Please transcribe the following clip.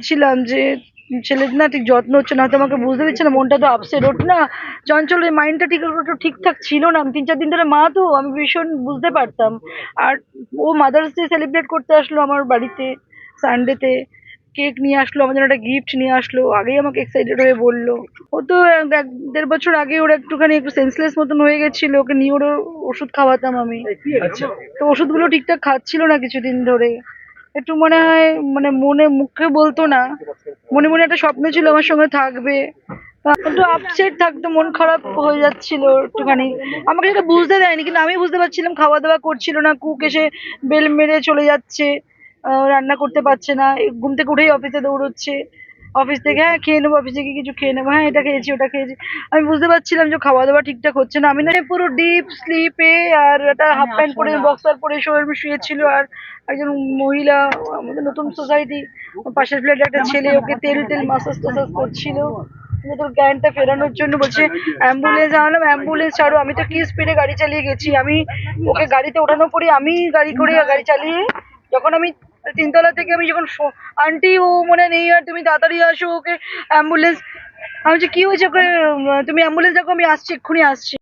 ছিলাম যে ছেলের না ঠিক যত্ন হচ্ছে না হয়তো আমাকে বুঝতে দিচ্ছে না মনটা তো আপসেট ওঠ না চঞ্চল ওই মাইন্ডটা ঠিক ঠিকঠাক ছিল না। আমি তিন চার দিন ধরে মা তো আমি ভীষণ বুঝতে পারতাম। আর ও মাদার্স ডে সেলিব্রেট করতে আসলো আমার বাড়িতে সানডেতে কেক নিয়ে আসলো আমার জন্য একটা গিফট নিয়ে আসলো আগেই আমাকে এক্সাইটেড হয়ে বলল। ও তো এক এক দেড় বছর আগে ওর একটুখানি একটু সেন্সলেস মতন হয়ে গেছিল ওকে নিয়ে ওর ওষুধ খাওয়াতাম আমি। আচ্ছা। তো ওষুধগুলো ঠিকঠাক খাচ্ছিল না কিছুদিন ধরে। একটু মনে হয় মানে মনে মুখে বলতো না। মনে মনে একটা স্বপ্ন ছিল আমার সঙ্গে থাকবে। একটু আপসেট থাকতো, মন খারাপ হয়ে যাচ্ছিল একটুখানি। আমাকে সেটা বুঝতে দেয়নি, কিন্তু আমি বুঝতে পারছিলাম খাওয়া দাওয়া করছিল না, কুক এসে বেল মেরে চলে যাচ্ছে রান্না করতে পারছে না, ঘুম থেকে উঠেই অফিসে দৌড়চ্ছে। অফিস থেকে হ্যাঁ খেয়ে নেব অফিসে গিয়ে কিছু খেয়ে নেব। হ্যাঁ এটা খেয়েছি ওটা খেয়েছি। আমি বুঝতে পারছিলাম যে খাওয়া দাওয়া ঠিকঠাক হচ্ছে না। আমি না পুরো ডিপ স্লিপে আর একটা হাফ প্যান্ট পরে বক্সার পরে শোয়ে শুয়েছিল আর একজন মহিলা আমাদের নতুন সোসাইটি পাশের ফ্ল্যাটে একটা ছেলে ওকে তেল তেল মাসাজ টাসাজ করছিল। তোর জ্ঞানটা ফেরানোর জন্য বলছে অ্যাম্বুলেন্স আনলাম অ্যাম্বুলেন্স ছাড়ো। আমি তো কি স্পিডে গাড়ি চালিয়ে গেছি। আমি ওকে গাড়িতে ওঠানোর পরে আমি গাড়ি করে গাড়ি চালিয়ে যখন আমি তিনতলা থেকে আমি যখন আন্টি, ও মনে নেই, আর তুমি তাড়াতাড়ি আসো, ওকে অ্যাম্বুলেন্স আমি বলছি, কি হয়েছে ওকে? তুমি অ্যাম্বুলেন্স দেখো, আমি আসছি, এক্ষুনি আসছি।